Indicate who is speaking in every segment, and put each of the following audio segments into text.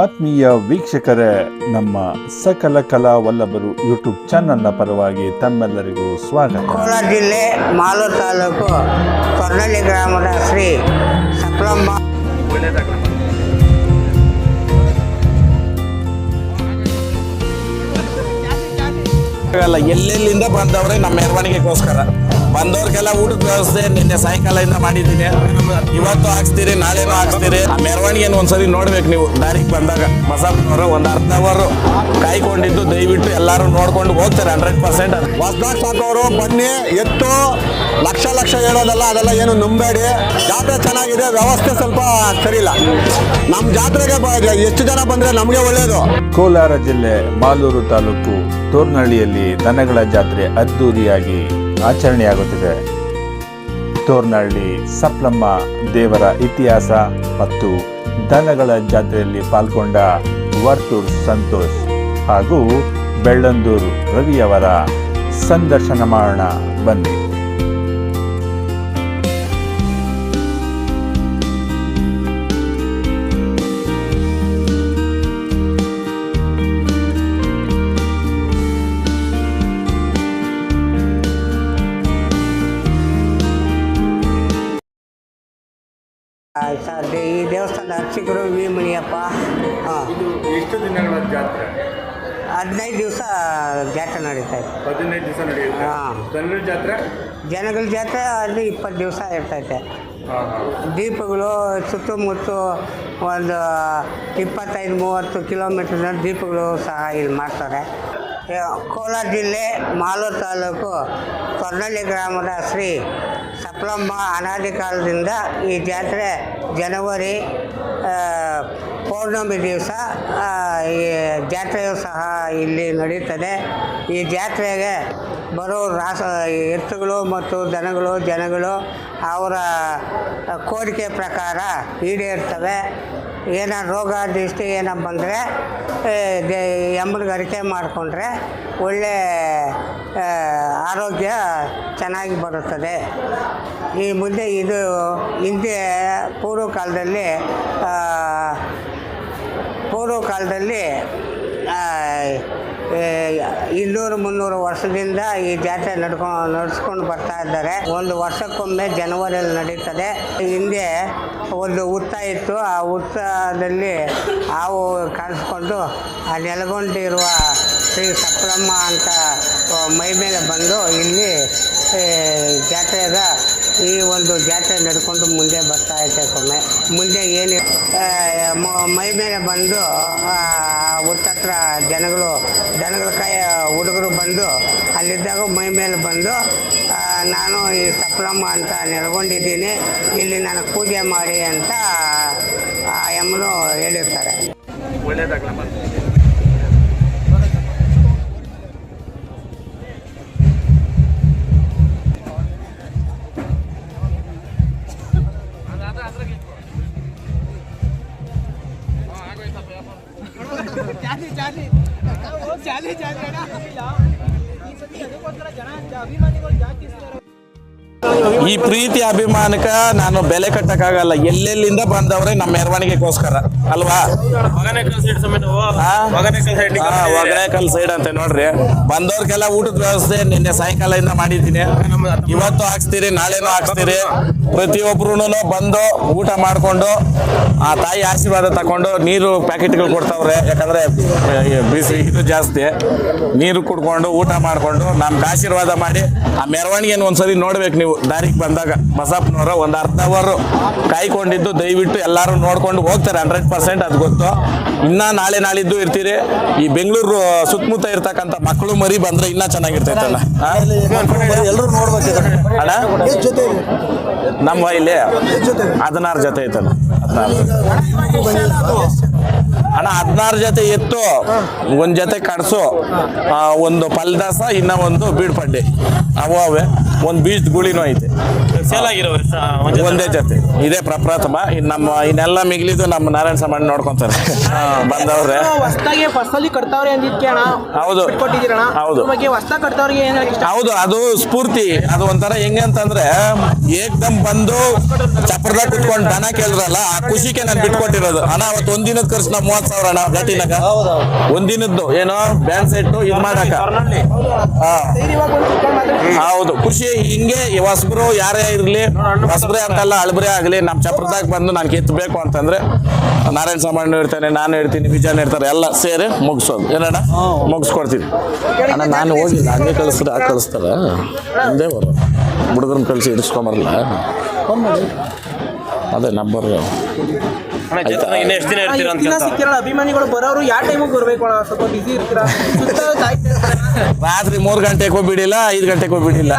Speaker 1: ಆತ್ಮೀಯ ವೀಕ್ಷಕರೇ, ನಮ್ಮ ಸಕಲ ಕಲಾ ವಲ್ಲಭರು ಯೂಟ್ಯೂಬ್ ಚಾನಲ್ನ ಪರವಾಗಿ ತಮ್ಮೆಲ್ಲರಿಗೂ ಸ್ವಾಗತ.
Speaker 2: ಕೊಪ್ಪಳ ಜಿಲ್ಲೆ ಮಾಲೂರು ತಾಲೂಕು ಕೊರ್ನಳ್ಳಿ ಗ್ರಾಮದ ಶ್ರೀ ಸಪ್ಲಮ್ಮ.
Speaker 3: ಆಗಲ್ಲ ಎಲ್ಲೆಲ್ಲಿಂದ ಬಂದವ್ರೆ ನಮ್ಮ ಮೆರವಣಿಗೆಗೋಸ್ಕರ. ಬಂದವ್ರಿಗೆಲ್ಲ ಊಟದ ವ್ಯವಸ್ಥೆ ನಿನ್ನೆ ಸಾಯಂಕಾಲದಿಂದ ಮಾಡಿದ್ದೀನಿ. ಇವತ್ತು ಹಾಕ್ಸ್ತೀರಿ, ನಾಳೆನೂ ಹಾಕ್ಸ್ತೀರಿ. ಆ ಮೆರವಣಿಗೆನ ಒಂದ್ಸರಿ ನೋಡ್ಬೇಕು ನೀವು. ದಾರಿಗೆ ಬಂದಾಗ ಬಸಪ್ಪನವರು ಒಂದು ಅರ್ಧ ಅವರು ಕಾಯ್ಕೊಂಡಿದ್ದು ದಯವಿಟ್ಟು ಎಲ್ಲರೂ ನೋಡ್ಕೊಂಡು ಹೋಗ್ತಾರೆ ಹಂಡ್ರೆಡ್ ಪರ್ಸೆಂಟ್
Speaker 4: ಹೊಸದಾಗ್ ಸಾಕವರು, ಬನ್ನಿ, ಎತ್ತು, ಲಕ್ಷ ಲಕ್ಷ ಹೇಳೋದಲ್ಲ, ಅದೆಲ್ಲ ಏನು ನಂಬೇಡಿ. ಜಾತ್ರೆ ಚೆನ್ನಾಗಿದೆ, ವ್ಯವಸ್ಥೆ ಸ್ವಲ್ಪ ಸರಿಯಿಲ್ಲ. ನಮ್ಮ ಜಾತ್ರೆಗೆ ಎಷ್ಟು ಜನ ಬಂದ್ರೆ ನಮಗೆ ಒಳ್ಳೇದು.
Speaker 1: ಕೋಲಾರ ಜಿಲ್ಲೆ, ಮಾಲೂರು ತಾಲೂಕು ತೋರ್ನಹಳ್ಳಿಯಲ್ಲಿ ದನಗಳ ಜಾತ್ರೆ ಅದ್ದೂರಿಯಾಗಿ ಆಚರಣೆಯಾಗುತ್ತಿದೆ. ತೋರ್ನಹಳ್ಳಿ ಸಪ್ಲಮ್ಮ ದೇವರ ಇತಿಹಾಸ ಮತ್ತು ದನಗಳ ಜಾತ್ರೆಯಲ್ಲಿ ಪಾಲ್ಗೊಂಡ ವರ್ತೂರ್ ಸಂತೋಷ್ ಹಾಗೂ ಬೆಳ್ಳಂದೂರು ರವಿಯವರ ಸಂದರ್ಶನ ಮಾಡೋಣ ಬನ್ನಿ.
Speaker 2: ದೇವಸ್ಥಾನದ ಅರ್ಚಕರು ವಿ ಮಣಿಯಪ್ಪ ಹಾಂ
Speaker 1: ಎಷ್ಟು ದಿನಗಳ ಜಾತ್ರೆ?
Speaker 2: ಹದಿನೈದು ದಿವಸ ಜಾತ್ರೆ ನಡೀತಾ ಇದೆ.
Speaker 1: ಹದಿನೈದು ದಿವಸ ನಡೆಯುತ್ತೆ.
Speaker 2: ಹಾಂ.
Speaker 1: ದನಗಳ ಜಾತ್ರೆ?
Speaker 2: ಜನಗಳ ಜಾತ್ರೆ ಅಲ್ಲಿ ಇಪ್ಪತ್ತು ದಿವಸ ಇರ್ತೈತೆ. ದೀಪಗಳು ಸುತ್ತಮುತ್ತ ಒಂದು ಇಪ್ಪತ್ತೈದು ಮೂವತ್ತು ಕಿಲೋಮೀಟ್ರ್ನ ದೀಪಗಳು ಸಹ ಇಲ್ಲಿ ಮಾಡ್ತಾರೆ. ಕೋಲಾರ ಜಿಲ್ಲೆ ಮಾಲೂರು ತಾಲೂಕು ಕೊರ್ನಳ್ಳಿ ಗ್ರಾಮದ ಶ್ರೀ ಸಪ್ಲಮ್ಮ ಅನಾದಿ ಕಾಲದಿಂದ ಈ ಜಾತ್ರೆ ಜನವರಿ ಪೌರ್ಣಮಿ ದಿವಸ ಈ ಜಾತ್ರೆಯು ಸಹ ಇಲ್ಲಿ ನಡೀತದೆ. ಈ ಜಾತ್ರೆಗೆ ಬರೋ ರಾಸ ಎತ್ತುಗಳು ಮತ್ತು ದನಗಳು, ಜನಗಳು ಅವರ ಕೋರಿಕೆ ಪ್ರಕಾರ ಈಡೇರ್ತವೆ. ಏನೋ ರೋಗ ದೃಷ್ಟಿ ಏನೋ ಬಂದರೆ ಎಮ್ಮನಿಗೆ ಅರಿಕೆ ಮಾಡಿಕೊಂಡ್ರೆ ಒಳ್ಳೆ ಆರೋಗ್ಯ ಚೆನ್ನಾಗಿ ಬರುತ್ತದೆ. ಈ ಮುಂದೆ ಇದು ಹಿಂದೆ ಪೂರ್ವಕಾಲದಲ್ಲಿ ಕಾಲದಲ್ಲಿ ಆ, ಪೂರ್ವ ಕಾಲದಲ್ಲಿ ಆ, ಏ, ಇನ್ನೂರು ಮುನ್ನೂರು ವರ್ಷದಿಂದ ಈ ಜಾತ್ರೆ ನಡ್ಕೊ ನಡೆಸ್ಕೊಂಡು ಬರ್ತಾ ಇದ್ದಾರೆ. ಒಂದು ವರ್ಷಕ್ಕೊಮ್ಮೆ ಜನವರಿಯಲ್ಲಿ ನಡೀತದೆ. ಹಿಂದೆ ಒಂದು ಹುತ್ತ ಇತ್ತು. ಆ ಹುತ್ತದಲ್ಲಿ ಹಾವು ಕಾಣಿಸ್ಕೊಂಡು ಆ ನೆಲಗೊಂಡಿರುವ ಶ್ರೀ ಸಪ್ಲಮ್ಮ ಅಂತ ಮೈ ಮೇಲೆ ಬಂದು ಇಲ್ಲಿ ಜಾತ್ರೆಯ ಈ ಒಂದು ಜಾತ್ರೆ ನಡ್ಕೊಂಡು ಮುಂದೆ ಬರ್ತಾ ಐತೆ ಸೊಮ್ಮೆ ಮುಂದೆ ಏನು ಮ- ಮೇಲೆ ಬಂದು ಹುತ್ತತ್ರ ಜನಗಳು, ಜನಗಳ ಕೈ, ಹುಡುಗರು ಬಂದು, ಅಲ್ಲಿದ್ದಾಗ ಮೈ ಮೇಲೆ ಬಂದು ನಾನು ಈ ಸಪ್ಲಮ್ಮ ಅಂತ ನೆಲೆಗೊಂಡಿದ್ದೀನಿ ಇಲ್ಲಿ ನನಗೆ ಪೂಜೆ ಮಾಡಿ ಅಂತ ಎಮ್ಮನು ಹೇಳಿರ್ತಾರೆ.
Speaker 5: ಜಾಲಿ ಈ
Speaker 3: ಪ್ರೀತಿ ಅಭಿಮಾನಕ ನಾನು ಬೆಲೆ ಕಟ್ಟಕ್ಕಾಗಲ್ಲ. ಎಲ್ಲೆಲ್ಲಿಂದ ಬಂದವ್ರೆ ನಮ್ಮ ಮೆರವಣಿಗೆಗೋಸ್ಕರ. ಅಲ್ವಾ? ಒಗನೇಕಲ್ ಸೈಡ್ ಅಂತ ನೋಡ್ರಿ. ಬಂದವ್ರಿಗೆಲ್ಲ ಊಟದ ವ್ಯವಸ್ಥೆ ನಿನ್ನೆ ಸಾಯಂಕಾಲದಿಂದ ಮಾಡಿದ್ದೀನಿ. ಇವತ್ತು ಹಾಕ್ಸ್ತೀರಿ, ನಾಳೆನೂ ಹಾಕ್ಸ್ತೀರಿ. ಪ್ರತಿಯೊಬ್ರು ಬಂದು ಊಟ ಮಾಡ್ಕೊಂಡು, ಆ ತಾಯಿ ಆಶೀರ್ವಾದ ತಕೊಂಡು ನೀರು ಪ್ಯಾಕೆಟ್ಗಳು ಕೊಡ್ತಾವ್ರೆ. ಯಾಕಂದ್ರೆ ಬಿಸಿ ಇದು ಜಾಸ್ತಿ. ನೀರು ಕುಡ್ಕೊಂಡು ಊಟ ಮಾಡ್ಕೊಂಡು ನಮ್ಗೆ ಆಶೀರ್ವಾದ ಮಾಡಿ ಆ ಮೆರವಣಿಗೆನ ಒಂದ್ಸರಿ ನೋಡ್ಬೇಕು ನೀವು. ದಾರಿಗೆ ಬಂದಾಗ ಬಸಪ್ಪನವರ ಒಂದು ಅರ್ಧ ಅವರು ಕಾಯ್ಕೊಂಡಿದ್ದು ದಯವಿಟ್ಟು ಎಲ್ಲರೂ ನೋಡ್ಕೊಂಡು ಹೋಗ್ತಾರೆ ಹಂಡ್ರೆಡ್ ಪರ್ಸೆಂಟ್ ಅದು ಗೊತ್ತು. ಇನ್ನ ನಾಳೆ ನಾಳಿದ್ದು ಇರ್ತೀರಿ. ಈ ಬೆಂಗಳೂರು ಸುತ್ತಮುತ್ತ ಇರ್ತಕ್ಕಂಥ ಮಕ್ಕಳು ಮರಿ ಬಂದ್ರೆ ಇನ್ನೂ ಚೆನ್ನಾಗಿರ್ತೈತಲ್ಲ.
Speaker 4: ಎಲ್ಲರೂ ನೋಡ್ಬೇಕು
Speaker 3: ಅಣ್ಣ? ನಮ್ಮ ಇಲ್ಲಿ ಹದಿನಾರು ಜೊತೆ ಐತಲ್ಲ. ಹದಿನಾರು ಅಣ್ಣ ಹದಿನಾರು ಜೊತೆ ಎತ್ತು. ಒಂದು ಜೊತೆ ಕಡಸು. ಒಂದು ಪಲ್ದಾಸ ಇನ್ನ ಒಂದು ಬೀಡ್ಪಡ್ಡಿ ಅವು ಅವೇ. ಒಂದು ಬೀಜದ ಗುಳಿನೂ ಐತೆ.
Speaker 6: ಸೇಲ್ ಆಗಿರೋ
Speaker 3: ಒಂದೇ ಜೊತೆ. ಇದೇ ಪ್ರಪ್ರಥಮ ಇನ್ನು ನಮ್ಮ ಇನ್ನೆಲ್ಲ ಮಿಗಿಲಿದ್ದು ನಮ್ಮ ನಾರಾಯಣ ಸಮಾಜ ನೋಡ್ಕೊಂತಾರೆ. ಬಂದವ್ರೆ.
Speaker 5: ಹೊಸದಾಗಿ ಫಸಲಿ ಕಟ್ತಾವ್ರೆ ಅಂದಿದ್ಕೆ ಅಣ್ಣ.
Speaker 3: ಹೌದು. ಹೌದು.
Speaker 5: ಅದ್ರ ಬಗ್ಗೆ ಹೊಸದಾಗಿ ಕಟ್ತಾವ್ರಿಗೆ ಇಷ್ಟ?
Speaker 3: ಹೌದು ಅದು ಸ್ಫೂರ್ತಿ. ಅದು ಒಂಥರ ಹೆಂಗೆ ಅಂತಂದ್ರೆ ಏಕ್ದಮ್ ಬಂದು ಚಪ್ರದಾಗ ಕುತ್ಕೊಂಡು ದನ ಕೇಳಿದ್ರಲ್ಲ ಆ ಖುಷಿಗೆ ನಾನು ಬಿಟ್ಕೊಟ್ಟಿರೋದು. ಅಣ್ಣ ಅವತ್ತು ಒಂದಿನದ ಖರ್ಚು ನಾವು ಮೂವತ್ತು ಸಾವಿರ ಅಣ್ಣ ಗಟ್ಟಿನಾಗ. ಒಂದಿನದ್ದು ಏನೋ ಬ್ಯಾಂಕ್ ಸೆಟ್ಟು ಇದು ಮಾಡಕ. ಹೌದು ಖುಷಿ ಹಿಂಗೆ ಈ ಹೊಸಬ್ರು ಯಾರೇ ಇರಲಿ ಹೊಸಬ್ರೆ ಅಂತಲ್ಲ ಅಳಬ್ರೆ ಆಗಲಿ ನಮ್ಮ ಚಪ್ರದಾಗ ಬಂದು ನಾನು ಕೆತ್ತಬೇಕು ಅಂತಂದ್ರೆ ನಾರಾಯಣ ಸಾಮಾನ್ಯ ಇರ್ತಾನೆ ನಾನು ಇರ್ತೀನಿ ವಿಜಯನ್ ಇರ್ತಾರೆ ಎಲ್ಲ ಸೇರಿ ಮುಗಿಸೋದು. ಏನಣ್ಣ? ಮುಗಿಸ್ಕೊಡ್ತೀನಿ. ಅಣ್ಣ ನಾನು ಹೋಗಿ ಹಂಗೆ ಕಳಿಸ್ರೆ ಆ ಕಳಿಸ್ತಾರ. ಹಿಂದೆ ಬರೋ. ಹುಡುಗರನ್ನ ಕಳಿಸಿ ಇಡಿಸ್ಕೊಂಬರಲ್ಲ ಅದೇ ನಂಬರ್
Speaker 6: ಇನ್ನು ಎಷ್ಟು ದಿನ ಇರ್ತೀರ ಅಂತ
Speaker 5: ದಿನ ಅಭಿಮಾನಿಗಳು ಬರೋರು ಯಾವ ಟೈಮಿಗೆ ಬರಬೇಕು ಸ್ವಲ್ಪ ಬಿಸಿ ಇರ್ತೀರಾ.
Speaker 3: ರಾತ್ರಿ ಮೂರ್ ಗಂಟೆಗೆ ಹೋಗ್ಬಿಡಿಲ್ಲ ಐದ್ ಗಂಟೆಗೆ ಹೋಗ್ಬಿಡಿಲ್ಲ.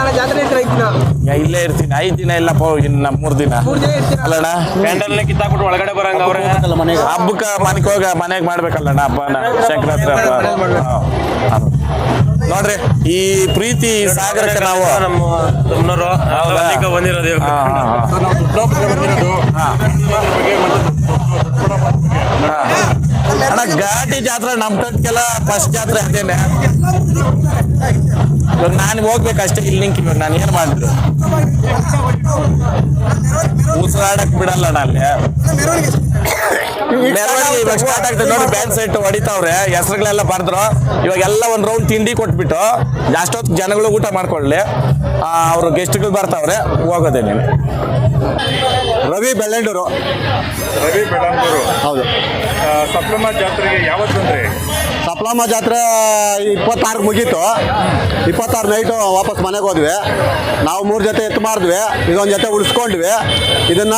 Speaker 3: ಯಾ, ಇಲ್ಲೇ ಇರ್ತೀನಿ ಐದ್ ದಿನ ಇಲ್ಲ ಇನ್ನು ಮೂರು ದಿನ. ಅಲ್ಲಣ್ಣ?
Speaker 6: ಪ್ಯಾಂಡಲ್ನೇ ಕಿತ್ತಾಕ್ಬಿಟ್ಟು ಒಳಗಡೆ ಬರಂಗ ಅವ್ರೆ
Speaker 3: ಹಬ್ಬಕ್ಕೆ ಮನೆಗೆ ಹೋಗ ಮನೆಗೆ ಮಾಡ್ಬೇಕಲ್ಲಣ್ಣ ಹಬ್ಬನ? ಸಂಕ್ರಾಂತಿ ಹಬ್ಬ. ಹಾ. ನೋಡ್ರಿ ಈ ಪ್ರೀತಿ ಈ ಸಾಗರಕ್ಕೆ ನಾವು
Speaker 6: ನಮ್ಮ ತಮ್ಮನವರು
Speaker 3: ಹೌದಾ?
Speaker 6: ಬಂದಿರೋದು ಇವ್ರು.
Speaker 3: ಹಾ, ಹಾ, ಹಾ. ಹಾ. ಅಣ್ಣ ಘಾಟಿ ಜಾತ್ರೆ ನಮ್ ಕಟ್ಗೆಲ್ಲ ಫಸ್ಟ್ ಜಾತ್ರೆ ಅದೇನೆ ಇವಾಗ ನಾನು ಹೋಗ್ಬೇಕಷ್ಟೇ ಇಲ್ಲಿ ನಿಂಕ್ ಇವಾಗ ನಾನು ಏನ್ ಮಾಡಿದ್ರು ಉಸಿರಾಡಕ್ ಬಿಡಲ್ಲ ಅಲ್ಲಿ. ಮೆರವಣಿಗೆ ಇವಾಗ ಸ್ಟಾರ್ಟ್ ಆಗ್ತದೆ ನೋಡಿ ಬ್ಯಾಂಡ್ ಸೆಟ್ ಹೊಡಿತಾವ್ರೆ ಹೆಸರುಗಳೆಲ್ಲ ಬರ್ದ್ರು. ಇವಾಗ ಎಲ್ಲ ಒಂದ್ ರೌಂಡ್ ತಿಂಡಿ ಕೊಟ್ಬಿಟ್ಟು ಅಷ್ಟೊತ್ತು ಜನಗಳು ಊಟ ಮಾಡ್ಕೊಳ್ಳಿ. ಅವ್ರು ಗೆಸ್ಟ್ಗಳು ಬರ್ತಾವ್ರೆ ಹೋಗೋದೇ ನೀನು
Speaker 4: ರವಿ ಬೆಳ್ಳಂಡೂರು.
Speaker 7: ರವಿ ಬೆಳ್ಳೂರು
Speaker 4: ಹೌದು.
Speaker 7: ಸಪ್ಲಮ ಜಾತ್ರೆಗೆ ಯಾವತ್ತು
Speaker 4: ಸಪ್ಲಮ್ಮ ಜಾತ್ರೆ ಇಪ್ಪತ್ತಾರು ಮುಗೀತು. ಇಪ್ಪತ್ತಾರು ನೈಟು ವಾಪಸ್ ಮನೆಗೆ ಹೋದ್ವಿ. ನಾವು ಮೂರು ಜೊತೆ ಎತ್ತು ಮಾಡಿದ್ವಿ ಇದೊಂದು ಜೊತೆ ಉಳಿಸ್ಕೊಂಡ್ವಿ. ಇದನ್ನ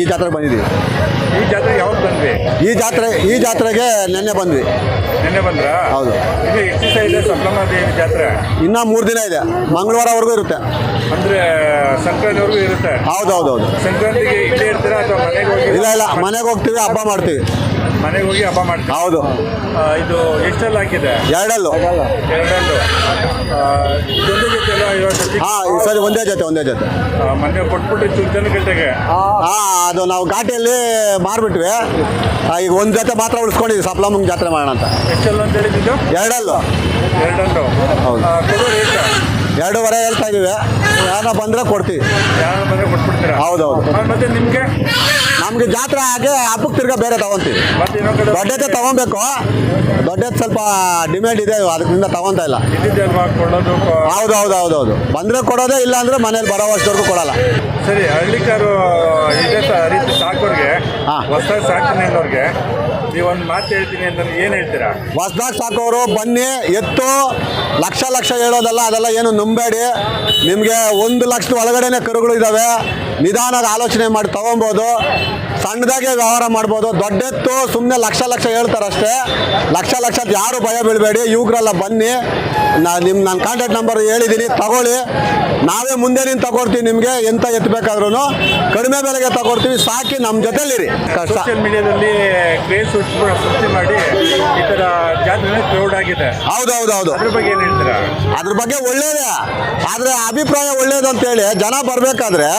Speaker 4: ಈ ಜಾತ್ರೆಗೆ ಬಂದಿದ್ದೀವಿ
Speaker 7: ಈ ಜಾತ್ರೆ ಯಾವಾಗ ಬಂದ್ವಿ?
Speaker 4: ಈ ಜಾತ್ರೆ ಈ ಜಾತ್ರೆಗೆ ನಿನ್ನೆ ಬಂದ್ವಿ.
Speaker 7: ನಿನ್ನೆ ಬಂದ್ರ?
Speaker 4: ಹೌದು.
Speaker 7: ಇನ್ನು ಎಷ್ಟು ದಿವಸ ಇದೆ ದೇವಿ ಜಾತ್ರೆ?
Speaker 4: ಇನ್ನೂ ಮೂರು ದಿನ ಇದೆ. ಮಂಗಳವಾರವರೆಗೂ ಇರುತ್ತೆ.
Speaker 7: ಅಂದ್ರೆ ಸಂಕ್ರಾಂತಿವರೆಗೂ ಇರುತ್ತೆ?
Speaker 4: ಹೌದು ಹೌದು ಹೌದು
Speaker 7: ಸಂಕ್ರಾಂತಿಗೆ ಇಲ್ಲೇ ಇರ್ತೀರಾ ಅಥವಾ ಮನೆಗೆ ಹೋಗಿ
Speaker 4: ಇಲ್ಲ ಇಲ್ಲ. ಮನೆಗೆ ಹೋಗ್ತೀವಿ ಹಬ್ಬ ಮಾಡ್ತೀವಿ.
Speaker 7: ಮನೆಗೆ ಹೋಗಿ ಹಬ್ಬ ಮಾಡ್ತೀವಿ
Speaker 4: ಹೌದು.
Speaker 7: ಆ, ಇದು ಎಷ್ಟೆಲ್ಲ ಹಾಕಿದೆ?
Speaker 4: ಎರಡಲ್ಲು.
Speaker 7: ಎರಡಲ್ಲು. ಆ, ಜೊತೆ ಇವಾಗ
Speaker 4: ಹಾಂ ಸರಿ ಒಂದೇ ಜೊತೆ ಒಂದೇ ಜೊತೆ.
Speaker 7: ಆ, ಮೊನ್ನೆ ಕೊಟ್ಬಿಟ್ಟು ಚುಂಚನ ಗಂಟೆಗೆ
Speaker 4: ಹಾಂ ಅದು ನಾವು ಘಾಟಿಯಲ್ಲಿ ಮಾರ್ಬಿಟ್ವಿ. ಈಗ ಒಂದು ಜೊತೆ ಮಾತ್ರ ಉಳಿಸ್ಕೊಂಡಿದ್ವಿ. ಸಪ್ಲಮ್ಮಂಗೆ ಜಾತ್ರೆ ಮಾಡೋಣ ಅಂತ. ಎರಡಲ್ಲು. ಹೌದು. ಎರಡೂವರೆ ಹೇಳ್ತಾ ಇದೀವಿ ಯಾರ ಬಂದರೆ ಕೊಡ್ತೀವಿ.
Speaker 7: ಯಾರು ಬಂದ್ರೆ ಕೊಟ್ಬಿಡ್ತೀರಾ?
Speaker 4: ಹೌದೌದು.
Speaker 7: ಮತ್ತೆ ನಿಮ್ಗೆ?
Speaker 4: ನಮ್ಗೆ ಜಾತ್ರೆ ಹಾಗೆ ಹಬ್ಬಕ್ಕೆ ತಿರ್ಗಾ ಬೇರೆ ತಗೊಂತೀವಿ.
Speaker 7: ಮತ್ತೆ ಇನ್ನೊಂದ್ ಕಡೆ
Speaker 4: ದೊಡ್ಡತೆ ತಗೊಬೇಕು. ದೊಡ್ಡದು ಸ್ವಲ್ಪ ಡಿಮ್ಯಾಂಡ್ ಇದೆ ಅದರಿಂದ ತಗೊಂತ ಇಲ್ಲ.
Speaker 7: ಇದ್ದಿದ್ದೆ ಅಲ್ವಾ? ಕೊಡೋದು ಕೊ-
Speaker 4: ಹೌದು ಹೌದು ಹೌದು ಹೌದು ಬಂದರೆ ಕೊಡೋದೇ ಇಲ್ಲ ಅಂದರೆ ಮನೇಲಿ ಬರೋ ವರ್ಷದವರೆಗೂ ಕೊಡಲ್ಲ.
Speaker 7: ಸರಿ ಹಳ್ಳಿಕಾರು ಇದೇ ತ- ರೀತಿ ಸಾಕೋರ್ಗೆ
Speaker 4: ಹಾ.
Speaker 7: ಹೊಸದಾಗಿ ಸಾಕ್ತೀನಿ ಅನ್ನೋರ್ಗೆ ನೀವೊಂದು ಮಾತು ಹೇಳ್ತೀನಿ ಅಂತಂದ್ರೆ ಏನು ಹೇಳ್ತೀರಾ?
Speaker 4: ಸಾಕೋರು, ಬನ್ನಿ, ಎತ್ತು, ಲಕ್ಷ ಲಕ್ಷ ಹೇಳೋದಲ್ಲ, ಅದೆಲ್ಲ ಏನು ನಂಬೇಡಿ. ನಿಮಗೆ ಒಂದು ಲಕ್ಷದ ಒಳಗಡೆನೆ ಕರುಗಳು ಇದ್ದಾವೆ ನಿಧಾನದ ಆಲೋಚನೆ ಮಾಡಿ ತಗೊಬೋದು. ಸಣ್ಣದಾಗೆ ವ್ಯವಹಾರ ಮಾಡ್ಬೋದು ದೊಡ್ಡ ಎತ್ತು ಸುಮ್ಮನೆ ಲಕ್ಷ ಲಕ್ಷ ಹೇಳ್ತಾರಷ್ಟೇ. ಲಕ್ಷ ಲಕ್ಷ ಯಾರು ಭಯ ಬೀಳಬೇಡಿ ಯುವಕರೆಲ್ಲ ಬನ್ನಿ. ನಾ ನಿಮ್ಮ ನನ್ನ ಕಾಂಟ್ಯಾಕ್ಟ್ ನಂಬರ್ ಹೇಳಿದ್ದೀನಿ ತಗೊಳ್ಳಿ. ನಾವೇ ಮುಂದೆ ನಿಂತು ತಗೊಳ್ತೀವಿ ನಿಮಗೆ ಎಂತ ಎತ್ತಬೇಕಾದ್ರೂ ಕಡಿಮೆ ಬೆಲೆಗೆ ತಗೊಳ್ತೀವಿ ಸಾಕಿ ನಮ್ಮ ಜೊತೆಲಿರಿ. ಕಷ್ಟ
Speaker 7: ಸೋಷಿಯಲ್ ಮೀಡಿಯಾದಲ್ಲಿ ಕ್ರೇಜ್ ಸೃಷ್ಟಿ ಮಾಡಿ ಈ ಥರ ಜಾತ್ರೆ ಕ್ರೌಡ್ ಆಗಿದೆ.
Speaker 4: ಹೌದು ಹೌದು ಹೌದು
Speaker 7: ಅದ್ರ ಬಗ್ಗೆ ಏನು ಹೇಳ್ತೀರಾ?
Speaker 4: ಅದ್ರ ಬಗ್ಗೆ ಒಳ್ಳೇದೇ. ಆದರೆ ಅಭಿಪ್ರಾಯ ಒಳ್ಳೇದಂತೇಳಿ ಜನ ಬರಬೇಕಾದ್ರೆ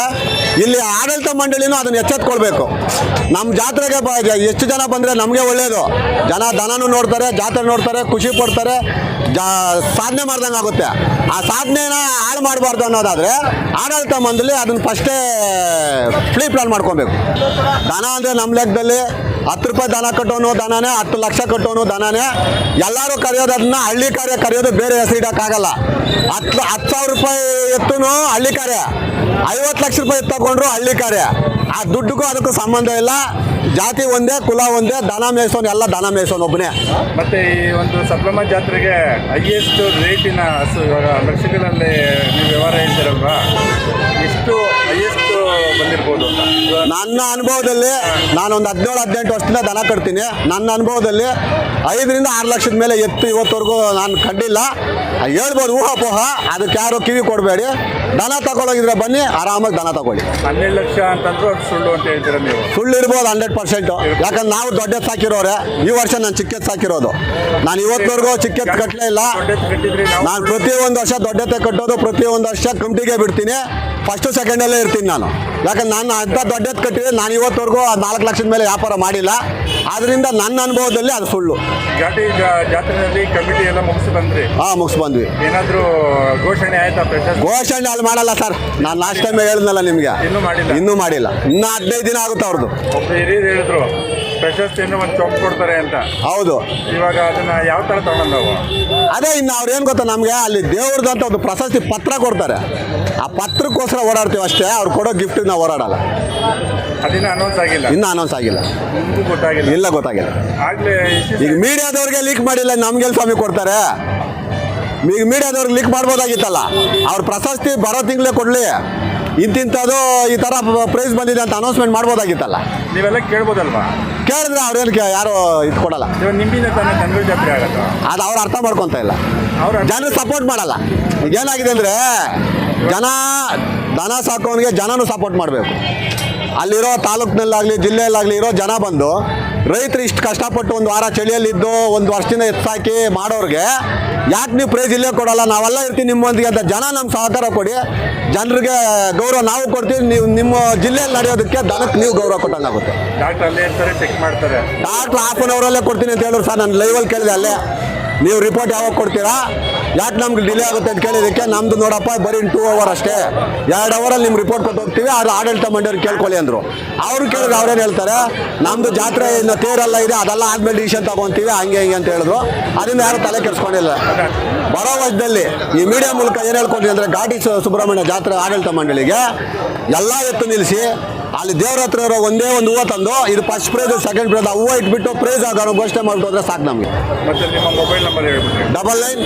Speaker 4: ಇಲ್ಲಿ ಆಡಳಿತ ಮಂಡಳಿನೂ ಅದನ್ನು ಎಚ್ಚೆತ್ಕೊಳ್ಬೇಕು. ನಮ್ಮ ಜಾತ್ರೆಗೆ ಎಷ್ಟು ಜನ ಬಂದರೆ ನಮಗೆ ಒಳ್ಳೆಯದು ಜನ ದನನೂ ನೋಡ್ತಾರೆ, ಜಾತ್ರೆ ನೋಡ್ತಾರೆ, ಖುಷಿ ಪಡ್ತಾರೆ, ಜಾ ಸಾಧನೆ ಮಾಡ್ದಂಗೆ ಆಗುತ್ತೆ. ಆ ಸಾಧನೆನ ಹಾಳು ಮಾಡಬಾರ್ದು ಅನ್ನೋದಾದರೆ ಆಡಳಿತ ಮಂಡಳಿ ಅದನ್ನು ಫಸ್ಟೇ ಪ್ಲೀ ಪ್ಲಾನ್ ಮಾಡ್ಕೊಬೇಕು. ದನ ಅಂದರೆ ನಮ್ಮ ಲೆಕ್ಕದಲ್ಲಿ ಹತ್ತು ರೂಪಾಯಿ ದನ ಕಟ್ಟೋನು ದನನೇ, ಹತ್ತು ಲಕ್ಷ ಕಟ್ಟೋನು ದನನೇ. ಎಲ್ಲರೂ ಕರೆಯೋದನ್ನ ಹಳ್ಳಿ ಕಾರ್ಯ ಕರೆಯೋದು ಬೇರೆ ಹೆಸರು ಇಡೋಕ್ಕಾಗಲ್ಲ. ಹತ್ತು ಹತ್ತು ಸಾವಿರ ರೂಪಾಯಿ ಎತ್ತುನು ಹಳ್ಳಿ ಕಾರ್ಯ. ಐವತ್ತು ಲಕ್ಷ ರೂಪಾಯಿ ತಗೊಂಡ್ರು ಹಳ್ಳಿ ಕಾರ್ಯ. ಆ ದುಡ್ಡುಗೂ ಅದಕ್ಕೂ ಸಂಬಂಧ ಇಲ್ಲ. ಜಾತಿ ಒಂದೇ, ಕುಲ ಒಂದೇ, ದನ ಮೇಯಿಸೋನು ಎಲ್ಲ ದನ ಮೇಯಿಸೋನು ಒಬ್ಬನೇ.
Speaker 7: ಮತ್ತೆ ಈ ಒಂದು ಸಪ್ಲಮ ಜಾತ್ರೆಗೆ ಹೈಯೆಸ್ಟ್ ರೇಟಿನ ಹಸು ಇವಾಗ ಲಕ್ಷಗಳಲ್ಲಿ ನೀವು ವ್ಯವಹಾರ ಹೇಳ್ತೀರಲ್ವಾ? ಎಷ್ಟು ಹೈಯೆಸ್ಟ್ ಬಂದಿರ್ಬೋದು
Speaker 4: ನನ್ನ ಅನುಭವದಲ್ಲಿ ನಾನೊಂದು ಹದಿನೇಳು ಹದಿನೆಂಟು ವರ್ಷದಿಂದ ದನ ಕಟ್ತೀನಿ. ನನ್ನ ಅನುಭವದಲ್ಲಿ ಐದರಿಂದ ಆರು ಲಕ್ಷದ ಮೇಲೆ ಎತ್ತು ಇವತ್ತವರೆಗೂ ನಾನು ಕಂಡಿಲ್ಲ ಹೇಳ್ಬೋದು ಊಹಾಪೋಹ ಅದಕ್ಕೆ ಯಾರು ಕಿವಿ ಕೊಡಬೇಡಿ. ದನ ತಗೊಳಗಿದ್ರೆ ಬನ್ನಿ ಆರಾಮಾಗಿ ದನ ತಗೊಳ್ಳಿ.
Speaker 7: ಹನ್ನೆರಡು ಲಕ್ಷ ಅಂತಂದ್ರೆ ಸುಳ್ಳು ಅಂತ ಹೇಳ್ತೀರಾ ನೀವು?
Speaker 4: ಸುಳ್ಳು ಇರ್ಬೋದು ಹಂಡ್ರೆಡ್ ಪರ್ಸೆಂಟು. ಯಾಕಂದ್ರೆ ನಾವು ದೊಡ್ಡದು ಸಾಕಿರೋರೆ ಈ ವರ್ಷ ನಾನು ಚಿಕ್ಕ ಸಾಕಿರೋದು ನಾನು ಇವತ್ತವರೆಗೂ ಚಿಕ್ಕ ಕಟ್ಟಲೇ ಇಲ್ಲ. ನಾನು ಪ್ರತಿ ಒಂದು ವರ್ಷ ದೊಡ್ಡತೆ ಕಟ್ಟೋದು ಪ್ರತಿ ಒಂದು ವರ್ಷ ಕಮಿಟಿಗೆ ಬಿಡ್ತೀನಿ. ಫಸ್ಟು ಸೆಕೆಂಡಲ್ಲೇ ಇರ್ತೀನಿ ನಾನು. ಯಾಕಂದ್ರೆ ನಾನು ಅಂಥ ದೊಡ್ಡದು ಕಟ್ಟಿದೆ ನಾನು ಇವತ್ತವರೆಗೂ ನಾಲ್ಕು ಲಕ್ಷದ ಮೇಲೆ ವ್ಯಾಪಾರ ಮಾಡಿಲ್ಲ. ಆದ್ರಿಂದ ನನ್ನ ಅನುಭವದಲ್ಲಿ ಅದು ಸುಳ್ಳು
Speaker 7: ಹಾ ಜಾ- ಜಾತ್ರೆಯಲ್ಲಿ ಕಮಿಟಿ ಎಲ್ಲ ಮುಗಿಸಿ ಬಂದ್ರಿ?
Speaker 4: ಹಾಂ ಮುಗಿಸ್ ಬಂದ್ವಿ.
Speaker 7: ಏನಾದರೂ ಘೋಷಣೆ ಆಯ್ತಾ ಪ್ರಶಸ್ತಿ?
Speaker 4: ಘೋಷಣೆ ಅಲ್ಲಿ ಮಾಡಲ್ಲ ಸರ್ ನಾನು ಲಾಸ್ಟ್ ಟೈಮ್ ಹೇಳಿದ್ನಲ್ಲ ನಿಮಗೆ.
Speaker 7: ಇನ್ನೂ ಮಾಡಿಲ್ಲ?
Speaker 4: ಇನ್ನೂ ಮಾಡಿಲ್ಲ. ಇನ್ನೂ ಹದಿನೈದು ದಿನ ಆಗುತ್ತೆ ಅವ್ರದ್ದು
Speaker 7: ಹೇಳಿದ್ರು. ಪ್ರಶಸ್ತಿಯನ್ನು ಒಂದು ಚೊಂಬು ಕೊಡ್ತಾರೆ ಅಂತ.
Speaker 4: ಹೌದು.
Speaker 7: ಇವಾಗ ಅದನ್ನ ಯಾವ ತರ ತಗೊಂಡವು
Speaker 4: ಅದೇ ಇನ್ನು ಅವ್ರು ಏನು ಗೊತ್ತಾ ನಮಗೆ? ಅಲ್ಲಿ ದೇವ್ರದ್ದು ಅಂತ ಒಂದು ಪ್ರಶಸ್ತಿ ಪತ್ರ ಕೊಡ್ತಾರೆ. ಆ ಪತ್ರಕ್ಕೋಸ್ಕರ ಓಡಾಡ್ತೀವಿ ಅಷ್ಟೇ ಅವ್ರು ಕೊಡೋ ಗಿಫ್ಟ್ ನಾವು ಓಡಾಡಲ್ಲ.
Speaker 7: ಅದಿನ್ನ ಅನೌನ್ಸ್ ಆಗಿಲ್ಲ.
Speaker 4: ಇನ್ನೂ ಅನೌನ್ಸ್ ಆಗಿಲ್ಲ.
Speaker 7: ನಿಮ್ಗೂ ಗೊತ್ತಾಗಿಲ್ಲ.
Speaker 4: ಇಲ್ಲ ಗೊತ್ತಾಗಿಲ್ಲ.
Speaker 7: ಆಗ್ಲೇ
Speaker 4: ಈಗ ಮೀಡಿಯಾದವ್ರಿಗೆ ಲೀಕ್ ಮಾಡಿಲ್ಲ ನಮ್ಗೆ ಸ್ವಾಮಿ ಕೊಡ್ತಾರೆ. ಈಗ ಮೀಡಿಯಾದವ್ರಿಗೆ ಲೀಕ್ ಮಾಡ್ಬೋದಾಗಿತ್ತಲ್ಲ. ಅವ್ರ ಪ್ರಶಸ್ತಿ ಬರೋ ತಿಂಗಳೇ ಕೊಡಲಿ. ಇಂತಿಂಥದ್ದು ಈ ಥರ ಪ್ರೈಸ್ ಬಂದಿದೆ ಅಂತ ಅನೌನ್ಸ್ಮೆಂಟ್ ಮಾಡ್ಬೋದಾಗಿತ್ತಲ್ಲ?
Speaker 7: ನೀವೆಲ್ಲ ಕೇಳ್ಬೋದಲ್ವಾ?
Speaker 4: ಕೇಳಿದ್ರೆ ಅವ್ರೇನು ಯಾರು ಇದು ಕೊಡಲ್ಲ.
Speaker 7: ನಿಮ್ಮಿಂದ ತಾನೇ ಜನಗಳ ಜಾತ್ರೆ ಆಗತ್ತ
Speaker 4: ಅದು ಅವ್ರು ಅರ್ಥ ಮಾಡ್ಕೊತಾ ಇಲ್ಲ.
Speaker 7: ಅವ್ರ
Speaker 4: ಜನ ಸಪೋರ್ಟ್ ಮಾಡಲ್ಲ. ಈಗ ಏನಾಗಿದೆ ಅಂದರೆ ಜನ ದನ ಸಾಕೋನಿಗೆ ಜನನೂ ಸಪೋರ್ಟ್ ಮಾಡಬೇಕು. ಅಲ್ಲಿರೋ ತಾಲೂಕಿನಲ್ಲಾಗಲಿ ಜಿಲ್ಲೆಯಲ್ಲಾಗಲಿ ಇರೋ ಜನ ಬಂದು ರೈತರು ಇಷ್ಟು ಕಷ್ಟಪಟ್ಟು ಒಂದು ವಾರ ಚಳಿಯಲ್ಲಿದ್ದು ಒಂದು ವರ್ಷದಿಂದ ಎತ್ತಾಕಿ ಮಾಡೋರಿಗೆ ಯಾಕೆ ನೀವು ಪ್ರೈಸ್ ಇಲ್ಲೇ ಕೊಡಲ್ಲ? ನಾವೆಲ್ಲ ಇರ್ತೀವಿ ನಿಮ್ಮೊಂದಿಗೆ ಅಂತ ಜನ ನಮ್ಮ ಸಹಕಾರ ಕೊಡಿ. ಜನರಿಗೆ ಗೌರವ ನಾವು ಕೊಡ್ತೀವಿ. ನೀವು ನಿಮ್ಮ ಜಿಲ್ಲೆಯಲ್ಲಿ ನಡೆಯೋದಕ್ಕೆ ದನಕ್ಕೆ ನೀವು ಗೌರವ ಕೊಟ್ಟಂಗಾಗುತ್ತೆ.
Speaker 7: ಡಾಕ್ಟರ್
Speaker 4: ಹಾಫ್ ಅನ್ ಅವರಲ್ಲೇ ಕೊಡ್ತೀನಿ ಅಂತ ಹೇಳಿದ್ರು ಸರ್. ನಾನು ಲೈವಲ್ಲಿ ಕೇಳಿದೆ ಅಲ್ಲೇ. ನೀವು ರಿಪೋರ್ಟ್ ಯಾವಾಗ ಕೊಡ್ತೀರಾ? ಯಾಕೆ ನಮ್ಗೆ ಡಿಲೇ ಆಗುತ್ತೆ ಅಂತ ಕೇಳಿದಕ್ಕೆ ನಮ್ದು ನೋಡಪ್ಪ, ಬರೀ ಟೂ ಅವರ್ ಅಷ್ಟೇ. ಎರಡು ಅವರಲ್ಲಿ ನಿಮ್ಮ ರಿಪೋರ್ಟ್ ಕೊಟ್ಟು ಹೋಗ್ತೀವಿ ಅದು ಆಡಳಿತ ಮಂಡಳಿಯವ್ರು ಕೇಳ್ಕೊಳ್ಳಿ ಅಂದರು. ಅವ್ರು ಕೇಳಿದ್ರೆ ಅವ್ರೇನು ಹೇಳ್ತಾರೆ? ನಮ್ಮದು ಜಾತ್ರೆ ಇನ್ನು ತೇರೆಲ್ಲ ಇದೆ, ಅದೆಲ್ಲ ಆದ್ಮೇಲೆ ಡಿಸಿಷನ್ ತಗೊಂತೀವಿ, ಹಂಗೆ ಹಿಂಗೆ ಅಂತ ಹೇಳಿದ್ರು. ಅದರಿಂದ ಯಾರು ತಲೆ ಕೆಡಿಸ್ಕೊಂಡಿಲ್ಲ. ಬರೋ ವರ್ಷದಲ್ಲಿ ಈ ಮೀಡಿಯಾ ಮೂಲಕ ಏನು ಹೇಳ್ಕೊಂಡ್ರಿ ಅಂದರೆ ಘಾಟಿ ಸುಬ್ರಹ್ಮಣ್ಯ ಜಾತ್ರೆ ಆಡಳಿತ ಮಂಡಳಿಗೆ ಎಲ್ಲ ಎತ್ತು ನಿಲ್ಲಿಸಿ ಅಲ್ಲಿ ದೇವ್ರ ಹತ್ರ ಇರೋ ಒಂದೇ ಒಂದು ಹೂವು ತಂದು ಇದು ಫಸ್ಟ್ ಪ್ರೈಸ್ ಸೆಕೆಂಡ್ ಪ್ರೈಸ್ ಆ ಹೂವು ಇಟ್ಬಿಟ್ಟು ಪ್ರೈಸ್ ಆಗೋಣ ಘೋಷಣೆ ಮಾಡ್ಬಿಟ್ಟು ಹೋದ್ರೆ ಸಾಕು ನಮಗೆ.
Speaker 7: ಮತ್ತೆ ನಿಮ್ಮ mobile number ಹೇಳ್ಬಿಟ್ರಿ.
Speaker 4: Double nine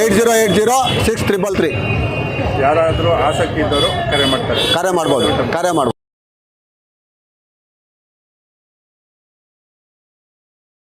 Speaker 4: eight zero eight zero six triple three
Speaker 7: ಯಾರಾದರೂ ಆಸಕ್ತಿ ಇದ್ದವರು ಕರೆ ಮಾಡ್ತಾರೆ.
Speaker 4: ಕರೆ ಮಾಡ್ಬೋದು ಕರೆ ಮಾಡ್ಬೋದು.